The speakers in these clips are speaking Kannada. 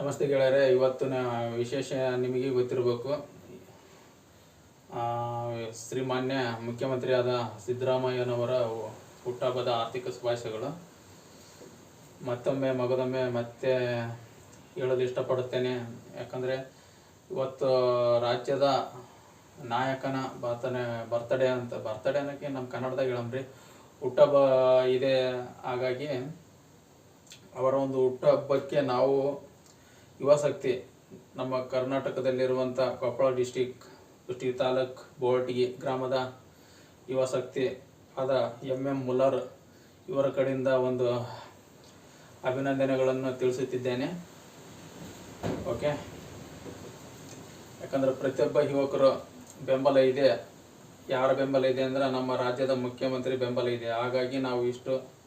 ನಮಸ್ತೆ ಗೆಳೆಯರೆ ಇವತ್ತಿನ ವಿಶೇಷ ನಿಮಗೆ ಗೊತ್ತಿರಬೇಕು. ಶ್ರೀಮಾನ್ಯ ಮುಖ್ಯಮಂತ್ರಿಯಾದ ಸಿದ್ದರಾಮಯ್ಯನವರ ಹುಟ್ಟಹಬ್ಬದ ಆರ್ಥಿಕ ಶುಭಾಶಯಗಳು. ಮತ್ತೊಮ್ಮೆ ಮಗದೊಮ್ಮೆ ಮತ್ತೆ ಹೇಳಲು ಇಷ್ಟಪಡುತ್ತೇನೆ. ಯಾಕಂದರೆ ಇವತ್ತು ರಾಜ್ಯದ ನಾಯಕನ ಬರ್ತನೆ, ಬರ್ತಡೇ ಅಂತ, ಬರ್ತಡೇ ಅನ್ನೋಕ್ಕೆ ನಮ್ಮ ಕನ್ನಡದಾಗ ಹೇಳಂಬ್ರಿ ಹುಟ್ಟಹಬ್ಬ ಇದೆ. ಹಾಗಾಗಿ ಅವರ ಒಂದು ಹುಟ್ಟುಹಬ್ಬಕ್ಕೆ ನಾವು ಯುವಶಕ್ತಿ ನಮ್ಮ ಕರ್ನಾಟಕದಲ್ಲಿರುವಂಥ ಕೊಪ್ಪಳ ಡಿಸ್ಟಿಕ್ ಡಿಸ್ಟಿಕ್ ತಾಲೂಕ್ ಬೋರ್ಟಿಗೆ ಗ್ರಾಮದ ಯುವಶಕ್ತಿ ಆದ ಎಂ ಎಂ ಮುಲ್ಲರ್ ಇವರ ಕಡೆಯಿಂದ ಒಂದು ಅಭಿನಂದನೆಗಳನ್ನು ತಿಳಿಸುತ್ತಿದ್ದೇನೆ. ಓಕೆ? ಯಾಕಂದರೆ ಪ್ರತಿಯೊಬ್ಬ ಯುವಕರು ಬೆಂಬಲ ಇದೆ. ಯಾರ ಬೆಂಬಲ ಇದೆ ಅಂದ್ರೆ ನಮ್ಮ ರಾಜ್ಯದ ಮುಖ್ಯಮಂತ್ರಿ ಬೆಂಬಲ ಇದೆ. ಹಾಗಾಗಿ ನಾವು ಇಷ್ಟು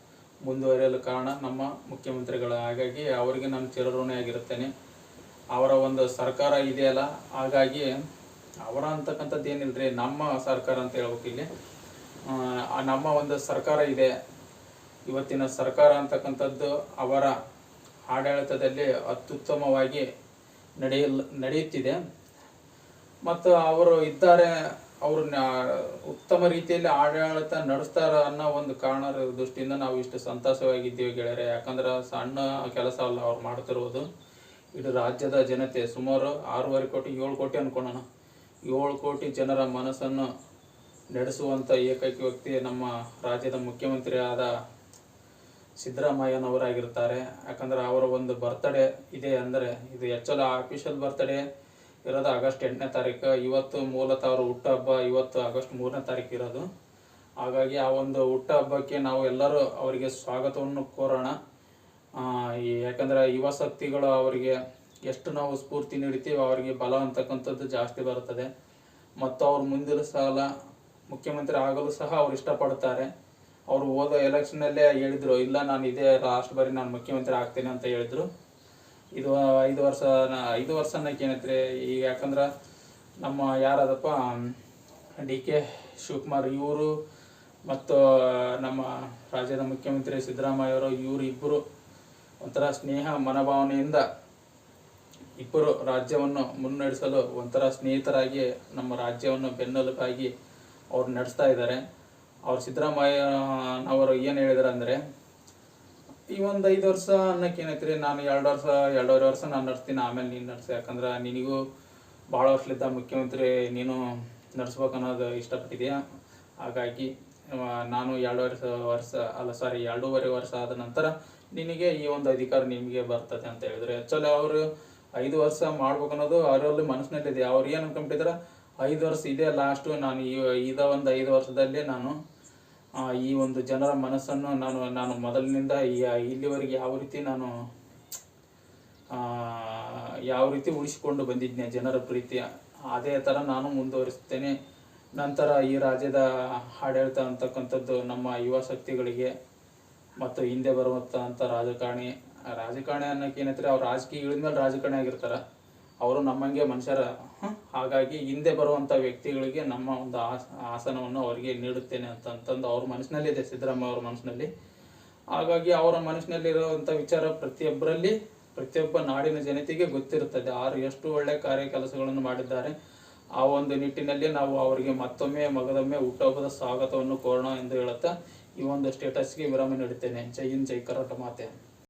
ಮುಂದುವರಿಯಲು ಕಾರಣ ನಮ್ಮ ಮುಖ್ಯಮಂತ್ರಿಗಳು ಹಾಗಾಗಿ ಅವರಿಗೆ ನಾನು ಚಿರಋಣಿಯಾಗಿರುತ್ತೇನೆ ಅವರ ಒಂದು ಸರ್ಕಾರ ಇದೆಯಲ್ಲ ಹಾಗಾಗಿ ಅವರ ಅಂತಕ್ಕಂಥದ್ದು ರೀ ನಮ್ಮ ಸರ್ಕಾರ ಅಂತ ಹೇಳ್ಬೇಕು ಇಲ್ಲಿ. ನಮ್ಮ ಒಂದು ಸರ್ಕಾರ ಇದೆ. ಇವತ್ತಿನ ಸರ್ಕಾರ ಅಂತಕ್ಕಂಥದ್ದು ಅವರ ಆಡಳಿತದಲ್ಲಿ ಅತ್ಯುತ್ತಮವಾಗಿ ನಡೆಯಲ್, ನಡೆಯುತ್ತಿದೆ. ಮತ್ತು ಅವರು ಇದ್ದಾರೆ ಅವರು ಉತ್ತಮ ರೀತಿಯಲ್ಲಿ ಆಡಳಿತ ನಡೆಸ್ತಾರ ಅನ್ನೋ ಒಂದು ಕಾರಣ ದೃಷ್ಟಿಯಿಂದ ನಾವು ಇಷ್ಟು ಸಂತಸವಾಗಿದ್ದೀವಿ ಗೆಳೆಯರೆ. ಯಾಕಂದ್ರೆ ಸಣ್ಣ ಕೆಲಸ ಅಲ್ಲ ಅವ್ರು ಮಾಡ್ತಿರೋದು. ಇಡೀ ರಾಜ್ಯದ ಜನತೆ ಸುಮಾರು ಆರೂವರೆ ಕೋಟಿ, ಏಳು ಕೋಟಿ ಅನ್ಕೊಳ್ಳೋಣ ಏಳು ಕೋಟಿ ಜನರ ಮನಸ್ಸನ್ನು ನಡೆಸುವಂಥ ಏಕೈಕ ವ್ಯಕ್ತಿ ನಮ್ಮ ರಾಜ್ಯದ ಮುಖ್ಯಮಂತ್ರಿ ಆದ ಸಿದ್ದರಾಮಯ್ಯನವರಾಗಿರ್ತಾರೆ. ಯಾಕಂದ್ರೆ ಅವರ ಒಂದು ಬರ್ತಡೇ ಇದೆ ಅಂದರೆ ಇದು ಆ್ಯಕ್ಚುಲಿ ಆಫಿಷಿಯಲ್ ಬರ್ತಡೇ ಇರೋದು ಆಗಸ್ಟ್ ಎಂಟನೇ ತಾರೀಕು. ಇವತ್ತು ಮೂಲತಃ ಅವ್ರ ಹುಟ್ಟುಹಬ್ಬ ಇವತ್ತು ಆಗಸ್ಟ್ ಮೂರನೇ ತಾರೀಕು ಇರೋದು. ಹಾಗಾಗಿ ಆ ಒಂದು ಹುಟ್ಟುಹಬ್ಬಕ್ಕೆ ನಾವು ಎಲ್ಲರೂ ಅವರಿಗೆ ಸ್ವಾಗತವನ್ನು ಕೋರೋಣ. ಯಾಕಂದರೆ ಯುವ ಶಕ್ತಿಗಳು ಅವರಿಗೆ ಎಷ್ಟು ನಾವು ಸ್ಫೂರ್ತಿ ನೀಡ್ತೀವಿ ಅವರಿಗೆ ಬಲ ಅಂತಕ್ಕಂಥದ್ದು ಜಾಸ್ತಿ ಬರುತ್ತದೆ. ಮತ್ತು ಅವ್ರು ಮುಂದಿನ ಸಾಲ ಮುಖ್ಯಮಂತ್ರಿ ಆಗಲು ಸಹ ಅವ್ರು ಇಷ್ಟಪಡ್ತಾರೆ. ಅವರು ಹೋದ ಎಲೆಕ್ಷನಲ್ಲೇ ಹೇಳಿದರು, ಇಲ್ಲ, ನಾನು ಇದೇ ಲಾಸ್ಟ್ ಬಾರಿ ನಾನು ಮುಖ್ಯಮಂತ್ರಿ ಆಗ್ತೀನಿ ಅಂತ ಹೇಳಿದ್ರು. ಇದು ಐದು ವರ್ಷ ಐದು ವರ್ಷ ಅನ್ನೋಕ್ಕೇನೈತ್ರಿ ಈಗ ಯಾಕಂದ್ರೆ ನಮ್ಮ ಯಾರದಪ್ಪ, ಡಿ ಕೆ ಶಿವಕುಮಾರ್ ಇವರು ಮತ್ತು, ನಮ್ಮ ರಾಜ್ಯದ ಮುಖ್ಯಮಂತ್ರಿ ಸಿದ್ದರಾಮಯ್ಯ ಅವರು ಇವರು ಇಬ್ಬರು ಒಂಥರ ಸ್ನೇಹ ಮನೋಭಾವನೆಯಿಂದ ಇಬ್ಬರು ರಾಜ್ಯವನ್ನು ಮುನ್ನಡೆಸಲು ಒಂಥರ ಸ್ನೇಹಿತರಾಗಿ ನಮ್ಮ ರಾಜ್ಯವನ್ನು ಬೆನ್ನೆಲುಬಾಗಿ ಅವ್ರು ನಡೆಸ್ತಾ ಇದ್ದಾರೆ. ಅವ್ರು ಸಿದ್ದರಾಮಯ್ಯನವರು ಏನು ಹೇಳಿದಾರೆ ಅಂದರೆ ಈ ಒಂದು ಐದು ವರ್ಷ ಅನ್ನಕ್ಕೆ ಏನೈತ್ರಿ? ನಾನು ಎರಡು ವರ್ಷ, ಎರಡೂವರೆ ವರ್ಷ ನಾನು ನಡೆಸ್ತೀನಿ. ಆಮೇಲೆ ನೀನು ನಡೆಸಿ. ಯಾಕಂದ್ರೆ ನಿನಗೂ ಭಾಳ ವರ್ಷಲಿದ್ದ ಮುಖ್ಯಮಂತ್ರಿ ನೀನು ನಡೆಸ್ಬೇಕು ಅನ್ನೋದು ಇಷ್ಟಪಟ್ಟಿದೆಯಾ. ಹಾಗಾಗಿ ನಾನು ಎರಡೂವರೆ ವರ್ಷ, ಅಲ್ಲ ಸಾರಿ ಎರಡೂವರೆ ವರ್ಷ ಆದ ನಂತರ ನಿನಗೆ ಈ ಒಂದು ಅಧಿಕಾರ ನಿಮಗೆ ಬರ್ತದೆ ಅಂತ ಹೇಳಿದ್ರೆ. ಆ್ಯಕ್ಚುಲಿ ಅವರು ಐದು ವರ್ಷ ಮಾಡ್ಬೇಕು ಅನ್ನೋದು ಅವರಲ್ಲಿ ಮನಸ್ಸಿನಲ್ಲಿದೆ. ಅವ್ರು ಏನು ಅನ್ಕೊಂಬಿಟ್ಟಿದ್ರೆ? ಐದು ವರ್ಷ ಇದೆ ಲಾಸ್ಟು ನಾನು ಈ, ಇದ ಒಂದು ಐದು ವರ್ಷದಲ್ಲಿ ನಾನು ಈ ಒಂದು ಜನರ ಮನಸ್ಸನ್ನು ನಾನು ನಾನು ಮೊದಲಿನಿಂದ ಇಲ್ಲಿವರೆಗೆ ಯಾವ ರೀತಿ ನಾನು ಯಾವ ರೀತಿ ಉಳಿಸಿಕೊಂಡು ಬಂದಿದ್ದೆ ಜನರ ಪ್ರೀತಿ ಅದೇ ಥರ ನಾನು ಮುಂದುವರಿಸ್ತೇನೆ. ನಂತರ ಈ ರಾಜ್ಯದ ಆಡಳಿತ ಅಂತಕ್ಕಂಥದ್ದು ನಮ್ಮ ಯುವ ಶಕ್ತಿಗಳಿಗೆ ಮತ್ತು ಹಿಂದೆ ಬರುವಂಥ ರಾಜಕಾರಣಿ ರಾಜಕಾರಣಿ ಅನ್ನೋಕೆ ಏನೈತ್ರಿ, ಅವ್ರು ರಾಜಕೀಯ ಇಳಿದ್ಮೇಲೆ ರಾಜಕಾರಣಿ ಆಗಿರ್ತಾರೆ. ಅವರು ನಮ್ಮಂಗೆ ಮನುಷ್ಯರ ಹಾಗಾಗಿ ಹಿಂದೆ ಬರುವಂಥ ವ್ಯಕ್ತಿಗಳಿಗೆ ನಮ್ಮ ಒಂದು ಆಸ್, ಆಸನವನ್ನು ಅವರಿಗೆ ನೀಡುತ್ತೇನೆ ಅಂತ ಅಂತಂದು ಅವ್ರ ಮನಸ್ಸಿನಲ್ಲಿದೆ ಸಿದ್ದರಾಮಯ್ಯ ಅವ್ರ ಮನಸ್ಸಿನಲ್ಲಿ. ಹಾಗಾಗಿ ಅವರ ಮನಸ್ಸಿನಲ್ಲಿರುವಂಥ ವಿಚಾರ ಪ್ರತಿಯೊಬ್ಬರಲ್ಲಿ, ಪ್ರತಿಯೊಬ್ಬ ನಾಡಿನ ಜನತೆಗೆ ಗೊತ್ತಿರುತ್ತದೆ. ಆರು ಎಷ್ಟು ಒಳ್ಳೆ ಕಾರ್ಯ ಕೆಲಸಗಳನ್ನು ಮಾಡಿದ್ದಾರೆ. ಆ ಒಂದು ನಿಟ್ಟಿನಲ್ಲಿ ನಾವು ಅವರಿಗೆ ಮತ್ತೊಮ್ಮೆ ಮಗದೊಮ್ಮೆ ಹುಟ್ಟುಹಬ್ಬದ ಸ್ವಾಗತವನ್ನು ಕೋರೋಣ ಎಂದು ಹೇಳುತ್ತಾ ಈ ಒಂದು ಸ್ಟೇಟಸ್ಗೆ ವಿರಾಮ ನೀಡುತ್ತೇನೆ. ಜೈ ಹಿಂದ್, ಜೈ ಕರಾಟ ಮಾತೆ